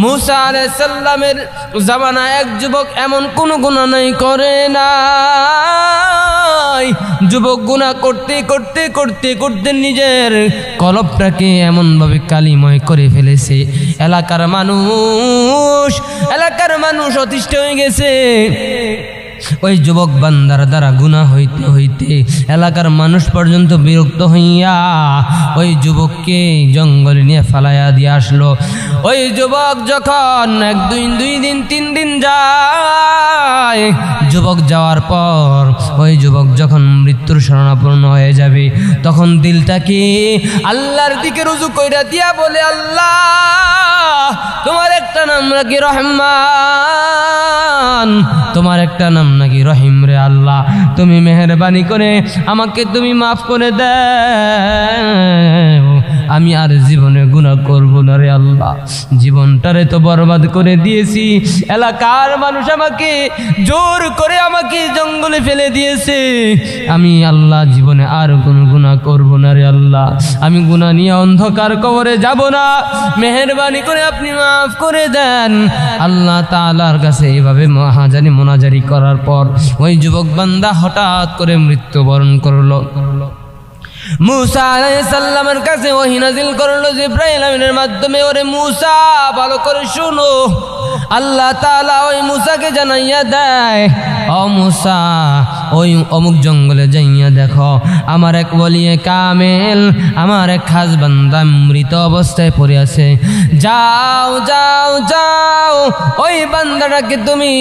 মুসা আলাইসাল্লামের জামানা এক যুবক এমন কোনো গুণা নাই, করে না যুবক গুণা করতে করতে করতে করতে নিজের কলপটাকে এমনভাবে কালিময় করে ফেলেছে। এলাকার মানুষ এলাকার মানুষ অতিষ্ঠ হয়ে গেছে। ওই যুবক বান্দার দ্বারা গুণা হইতে হইতে এলাকার মানুষ পর্যন্ত বিরক্ত হইয়া ওই যুবককে জঙ্গলে নিয়ে ফালাইয়া দিয়ে আসলো। ওই যুবক যখন এক দুই দুই দিন, তিন দিন যায়, যুবক যাওয়ার পর ওই যুবক যখন মৃত্যুর শরণাপন্ন হয়ে যাবে, তখন দিলটাকে আল্লাহর দিকে রুজু কইরা দিয়া বলে, আল্লাহ, তোমার একটা নাম নাকি রহমান, তোমার একটা নাম নাকি রহিম রে আল্লাহ, তুমি মেহরবানি করে আমাকে তুমি মাফ করে দাও। আমি আর জীবনে গুণা করব না রে আল্লাহ। জীবনটারে তো বরবাদ করে দিয়েছি। এলাকার মানুষ আমাকে জোর করে আমাকে জঙ্গলে ফেলে দিয়েছে। আমি আল্লাহ জীবনে আর কোনো গুণা করব না রে আল্লাহ। আমি গুণা নিয়ে অন্ধকার কবরে যাব না। মেহরবানি করে আপনি মাফ করে দেন। আল্লাহ তাআলার কাছে এইভাবে মহাজানি মোনাজারি করার পর ওই যুবক বান্দা হঠাৎ করে মৃত্যুবরণ করল। মুসা আলাইসাল্লামের কাছে ওহি নাজিল করল জিব্রাইল আমিনের মাধ্যমে, ওরে মুসা, ভালো করে শুনো। আল্লাহ তাআলা ওই মুসাকে জানাইয়া দেয়, ও ওই অমুক জঙ্গলে যাইয়া দেখো, আমার এক বলিয়ে কামেল, আমার এক খাস বান্দা মৃত অবস্থায় পড়ে আছে। যাও যাও যাও, ওই বান্দাটাকে তুমি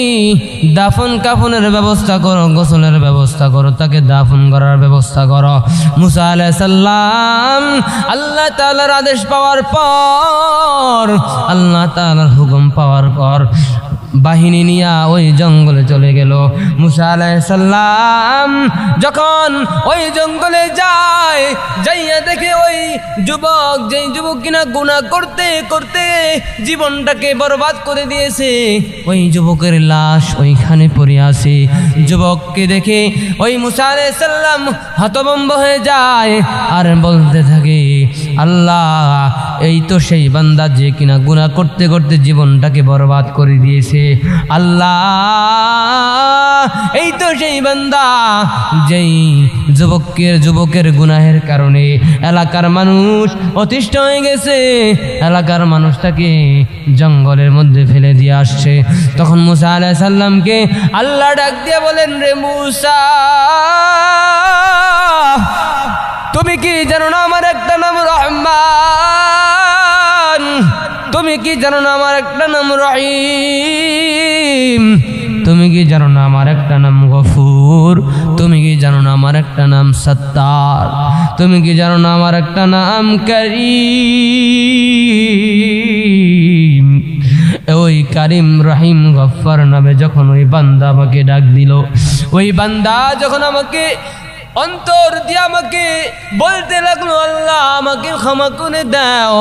দাফন কাফনের ব্যবস্থা করো, গোসলের ব্যবস্থা করো, তাকে দাফন করার ব্যবস্থা করো। মুসা আলাইসাল্লাম আল্লাহ তালার আদেশ পাওয়ার পর, আল্লাহ তালার হুকুম পাওয়ার পর বাহিনী নিয়া ওই জঙ্গলে চলে গেল। মুসা আলাইসাল্লাম যখন ওই জঙ্গলে যায়, যাইয়া দেখে ওই যুবক, যেই যুবক কিনা গুণা করতে করতে জীবনটাকে বরবাদ করে দিয়েছে, ওই যুবকের লাশ ওইখানে পড়ে আছে। যুবককে দেখে ওই মুসা আলাইসাল্লাম হতবম্ব হয়ে যায় আর বলতে থাকে আল্লাহ, এই তো সেই বান্দা যে কিনা গুণা করতে করতে জীবনটাকে বরবাদ করে দিয়েছে। আল্লাহ, এই তো সেই বান্দা যেই যুবকের যুবকের গুনাহের কারণে এলাকার মানুষ অতিষ্ঠ হয়ে গেছে। এলাকার মানুষ তাকে জঙ্গলের মধ্যে ফেলে দিয়ে আসছে। তখন মুসা আলাহ সাল্লামকে আল্লাহ ডাক দিয়ে বলেন, রে মুসা, তুমি কি জানো না আমার একটা নাম কি জানো না আমার একটা নাম রহিম? তুমি কি জানো না আমার একটা নাম গফুর? তুমি কি জানো না আমার একটা নাম সত্তার? তুমি কি জানো না আমার একটা নাম করিম? ওই কারিম রহিম গফর নামে যখন ওই বান্দা আমাকে ডাক দিল, ওই বান্দা যখন আমাকে অন্তর দিয়ে আমাকে বলতে লাগল, আল্লাহ, আমাকে ক্ষমা করে দাও।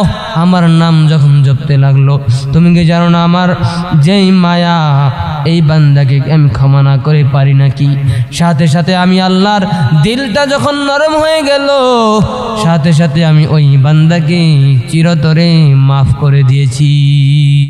আমার নাম যখন জপতে লাগল। তুমি কি জানো না আমার? যেই মায়া, এই বান্দাকে আমি ক্ষমা না করে পারি নাকি? সাথে সাথে আমি আল্লাহর দিলটা যখন নরম হয়ে গেল, সাথে সাথে আমি ওই বান্দাকে চিরতরে মাফ করে দিয়েছি।